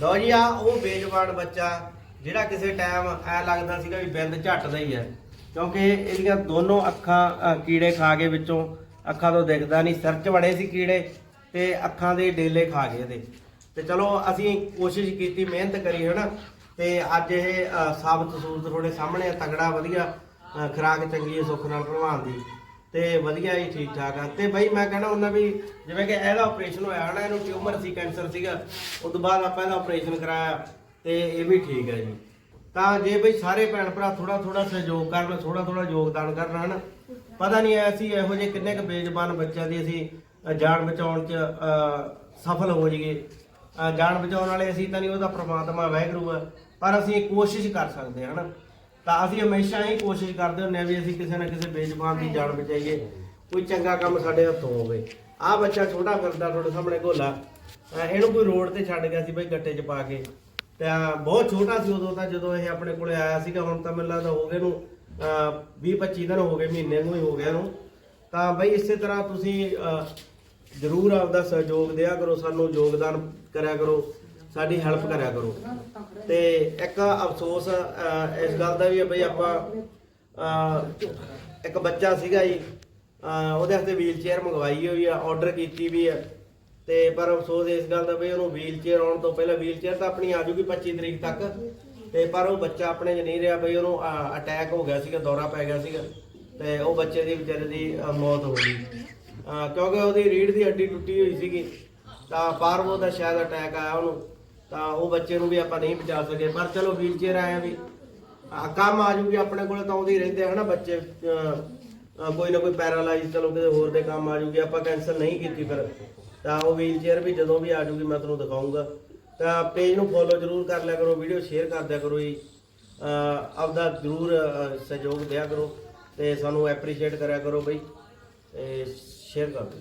ਲਓ ਜੀ ਆ ਉਹ ਬੇਜਵਾਨ ਬੱਚਾ ਜਿਹੜਾ ਕਿਸੇ ਟਾਈਮ ਐ ਲੱਗਦਾ ਸੀਗਾ ਵੀ ਬਿੰਦ ਝੱਟਦਾ ਹੀ ਹੈ। ਕਿਉਂਕਿ ਇਹਦੀਆਂ ਦੋਨੋਂ ਅੱਖਾਂ ਅ, ਕੀੜੇ ਖਾ ਕੇ ਵਿੱਚੋਂ ਅੱਖਾਂ ਤੋਂ ਦਿਖਦਾ ਨਹੀਂ ਸਿਰ 'ਚ ਵੜੇ ਸੀ ਕੀੜੇ ਤੇ ਅੱਖਾਂ ਦੇ ਡੇਲੇ ਖਾ ਗਏ ਇਹਦੇ। ਤੇ ਚਲੋ ਅਸੀਂ ਕੋਸ਼ਿਸ਼ ਕੀਤੀ ਮਿਹਨਤ ਕਰੀ ਹਨਾ? ਤੇ ਅੱਜ ਇਹ ਅ, ਸਾਬਤ ਸੂਰਤ ਤੁਹਾਡੇ ਸਾਹਮਣੇ ਆ, ਤਗੜਾ ਵਧੀਆ ਅ, ਖੁਰਾਕ ਚੰਗੀ ਹੈ ਸੁੱਖ ਨਾਲ ਭਲਵਾਨ ਦੀ। ਤੇ ਵਧੀਆ ਹੀ ਠੀਕ ਠਾਕ ਆ। ਤੇ ਬਈ ਮੈਂ ਕਹਿਣਾ ਹੁੰਦਾ ਵੀ ਜਿਵੇਂ ਕਿ ਇਹਦਾ ਆਪਰੇਸ਼ਨ ਹੋਇਆ ਨਾ, ਇਹਨੂੰ ਟਿਊਮਰ ਸੀ ਕੈਂਸਰ ਸੀਗਾ ਉਸ ਤੋਂ ਬਾਅਦ ਆਪਾਂ ਇਹਦਾ ਆਪਰੇਸ਼ਨ ਕਰਾਇਆ ਤੇ ਇਹ ਵੀ ਠੀਕ ਹੈ ਜੀ। ਤਾਂ ਜੇ ਬਈ ਸਾਰੇ ਭੈਣ ਭਰਾ ਥੋੜਾ ਥੋੜਾ ਸਹਿਯੋਗ ਕਰਨ ਥੋੜਾ ਥੋੜਾ ਯੋਗਦਾਨ ਕਰਨ ਹਨ, ਪਤਾ ਨਹੀਂ ਐਸੀ ਇਹੋ ਜਿਹੇ ਕਿੰਨੇ ਕੁ ਬੇਜ਼ਬਾਨ ਬੱਚਿਆਂ ਦੀ ਅਸੀਂ ਜਾਨ ਬਚਾਉਣ 'ਚ ਸਫਲ ਹੋ ਜਾਈਏ। ਜਾਨ ਬਚਾਉਣ ਵਾਲੇ ਅਸੀਂ ਤਾਂ ਨਹੀਂ ਉਹਦਾ ਪ੍ਰਮਾਤਮਾ, ਵਾਹਿਗੁਰੂ ਆ, ਪਰ ਅਸੀਂ ਕੋਸ਼ਿਸ਼ ਕਰ ਸਕਦੇ ਹਾਂ ਹਨਾ। ਤਾਂ ਅਸੀਂ ਹਮੇਸ਼ਾ ਹੀ ਕੋਸ਼ਿਸ਼ ਕਰਦੇ ਹੁੰਦੇ ਆ ਵੀ ਅਸੀਂ ਕਿਸੇ ਨਾ ਕਿਸੇ ਬੇਜ਼ੁਬਾਨ ਦੀ ਜਾਨ ਬਚਾਈਏ। ਕੋਈ ਚੰਗਾ ਕੰਮ ਸਾਡੇ ਹੱਥੋਂ ਹੋਵੇ। ਆਹ ਬੱਚਾ ਛੋਟਾ ਫਿਰਦਾ ਤੁਹਾਡੇ ਸਾਹਮਣੇ ਗੋਲਾ ਅਹ ਇਹਨੂੰ ਕੋਈ ਰੋਡ ਤੇ ਛੱਡ ਗਿਆ ਸੀ ਬਈ ਗੱਟੇ 'ਚ ਪਾ ਕੇ। ਤਾਂ ਬਹੁਤ ਛੋਟਾ ਸੀ ਉਦੋਂ ਤਾਂ ਜਦੋਂ ਇਹ ਆਪਣੇ ਕੋਲੇ ਆਇਆ ਸੀਗਾ ਹੁਣ ਤਾਂ ਮੈਨੂੰ ਲੱਗਦਾ ਹੋ ਗਏ ਨੂੰ 20 25 ਦਿਨ ਹੋ ਗਏ ਮਹੀਨੇ ਨੂੰ ਹੀ ਹੋ ਗਿਆ ਇਹਨੂੰ ਤਾਂ ਬਈ ਇਸੇ ਤਰ੍ਹਾਂ ਤੁਸੀਂ ਅਹ, ਜ਼ਰੂਰ ਆਪਦਾ ਸਹਿਯੋਗ ਦਿਆ ਕਰੋ ਸਾਨੂੰ ਯੋਗਦਾਨ ਕਰਿਆ ਕਰੋ ਸਾਡੀ ਹੈਲਪ ਕਰਿਆ ਕਰੋ। ਤੇ ਇੱਕ ਅਫਸੋਸ ਅਹ, ਇਸ ਗੱਲ ਦਾ ਵੀ ਹੈ ਬਈ ਆਪਾਂ ਅਹ, ਇੱਕ ਬੱਚਾ ਸੀਗਾ ਜੀ ਅਹ, ਉਹਦੇ ਵਾਸਤੇ ਵੀਲ ਚੇਅਰ ਮੰਗਵਾਈ ਹੋਈ ਆ ਆਰਡਰ ਕੀਤੀ ਵੀ ਆ। ਤੇ ਪਰ ਅਫਸੋਸ ਇਸ ਗੱਲ ਦਾ ਵੀ ਉਹਨੂੰ ਵੀਲ ਚੇਅਰ ਆਉਣ ਤੋਂ ਪਹਿਲਾਂ ਵੀਲ ਚੇਅਰ ਤਾਂ ਆਪਣੀ ਆ ਜੂਗੀ 25 ਤਰੀਕ ਤੱਕ। ਤੇ ਪਰ ਉਹ ਬੱਚਾ ਆਪਣੇ 'ਚ ਨਹੀਂ ਰਿਹਾ ਬਈ ਉਹਨੂੰ ਅਟੈਕ ਹੋ ਗਿਆ ਸੀਗਾ ਦੌਰਾ ਪੈ ਗਿਆ ਸੀਗਾ। ਤੇ ਉਹ ਬੱਚੇ ਦੀ ਵਿਚਾਰੇ ਦੀ ਅਹ, ਮੌਤ ਹੋ ਗਈ। ਅਹ, ਕਿਉਂਕਿ ਉਹਦੀ ਰੀੜ ਦੀ ਹੱਡੀ ਟੁੱਟੀ ਹੋਈ ਸੀਗੀ ਤਾਂ ਪਾਰਵੋ ਦਾ ਸ਼ਾਇਦ ਅਟੈਕ ਆਇਆ ਉਹਨੂੰ। ਤਾਂ ਉਹ ਬੱਚੇ ਨੂੰ ਵੀ ਆਪਾਂ ਨਹੀਂ ਬਚਾ ਸਕੇ ਪਰ ਚਲੋ ਵੀਲ ਚੇਅਰ ਆਇਆ ਵੀ। ਆ ਕੰਮ ਆ ਜੂਗੀ ਆਪਣੇ ਕੋਲ ਤਾਂ ਆਉਂਦੇ ਹੀ ਰਹਿੰਦੇ ਆ ਹਨਾ ਬੱਚੇ ਅਹ, ਅਹ, ਕੋਈ ਨਾ ਕੋਈ ਪੈਰਾਲਾਈਜ਼ ਚਲੋ ਕਿਸੇ ਹੋਰ ਦੇ ਕੰਮ ਆ ਜੂਗੀ ਆਪਾਂ ਕੈਂਸਲ ਨਹੀਂ ਕੀਤੀ ਫਿਰ। ਤਾਂ ਉਹ ਵੀਲ ਚੇਅਰ ਵੀ ਜਦੋਂ ਵੀ ਆ ਜੂਗੀ ਮੈਂ ਤੁਹਾਨੂੰ ਦਿਖਾਉਂਗਾ ਤਾਂ ਪੇਜ ਨੂੰ ਫੋਲੋ ਜਰੂਰ ਕਰ ਲਿਆ ਕਰੋ ਵੀਡੀਓ ਸ਼ੇਅਰ ਕਰ ਦਿਆ ਕਰੋ ਜੀ। ਅਹ, ਆਪਦਾ ਜਰੂਰ ਅਹ, ਸਹਿਯੋਗ ਦਿਆ ਕਰੋ ਤੇ ਸਾਨੂੰ ਐਪਰੀਸ਼ੀਏਟ ਕਰਿਆ ਕਰੋ ਬਈ ਤੇ ਸ਼ੇਅਰ ਕਰ ਦਿਓ।